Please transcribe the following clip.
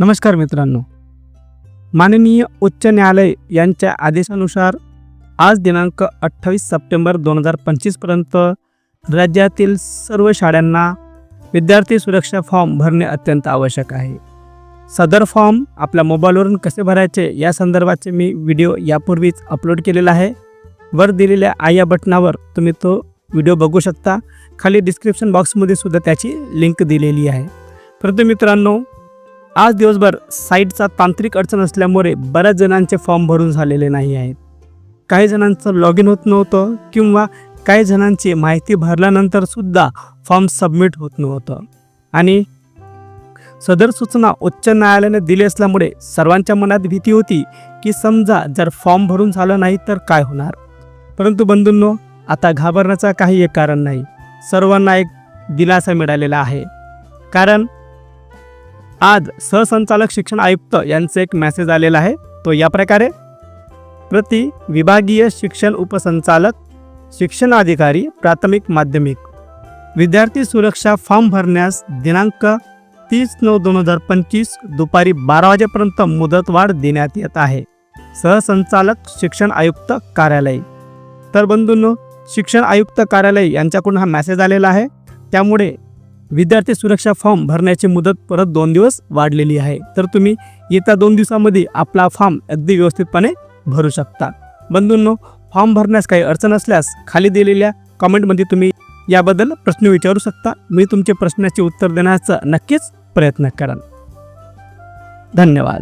नमस्कार मित्रांनो. माननीय उच्च न्यायालय यांच्या आदेशानुसार आज दिनांक अठ्ठावीस सप्टेंबर दोन हजार पंचवीसपर्यंत राज्यातील सर्व शाळांना विद्यार्थी सुरक्षा फॉर्म भरणे अत्यंत आवश्यक आहे. सदर फॉर्म आपल्या मोबाईलवरून कसे भरायचे या संदर्भाचे मी व्हिडिओ यापूर्वीच अपलोड केलेला आहे. वर दिलेल्या आय या बटनावर तुम्ही तो व्हिडिओ बघू शकता. खाली डिस्क्रिप्शन बॉक्समध्ये सुद्धा त्याची लिंक दिलेली आहे. परंतु मित्रांनो आज दिवसभर साईटचा तांत्रिक अडचण असल्यामुळे बऱ्याच जणांचे फॉर्म भरून झालेले नाही आहेत. काही जणांचं लॉग इन होत नव्हतं किंवा काही जणांची माहिती भरल्यानंतर सुद्धा फॉर्म सबमिट होत नव्हतं. आणि सदर सूचना उच्च न्यायालयाने दिली असल्यामुळे सर्वांच्या मनात भीती होती की समजा जर फॉर्म भरून झालं नाही तर काय होणार? परंतु बंधूंनो आता घाबरण्याचा काही एक कारण नाही. सर्वांना एक दिलासा मिळालेला आहे. कारण आज सहसंचालक शिक्षण आयुक्त यांचा एक मेसेज आलेला आहे. तो या प्रकारे प्रति विभागीय शिक्षण उपसंचालक शिक्षण अधिकारी प्राथमिक माध्यमिक. विद्यार्थी सुरक्षा फॉर्म भरण्यास दिनांक तीस नऊ दोन हजार पंचवीस दुपारी बारा वाजेपर्यंत मुदतवाढ देण्यात येत आहे. सहसंचालक शिक्षण आयुक्त कार्यालय. तर बंधूंनो शिक्षण आयुक्त कार्यालय यांच्याकडून हा मॅसेज आलेला आहे. त्यामुळे विद्यार्थी सुरक्षा फॉर्म भरण्याची मुदत परत दोन दिवस वाढलेली आहे. तर तुम्ही येत्या दोन दिवसामध्ये आपला फॉर्म अगदी व्यवस्थितपणे भरू शकता. बंधूंनो फॉर्म भरण्यास काही अडचण असल्यास खाली दिलेल्या कमेंटमध्ये तुम्ही याबद्दल प्रश्न विचारू शकता. मी तुमच्या प्रश्नाचे उत्तर देण्याचा नक्कीच प्रयत्न करेन. धन्यवाद.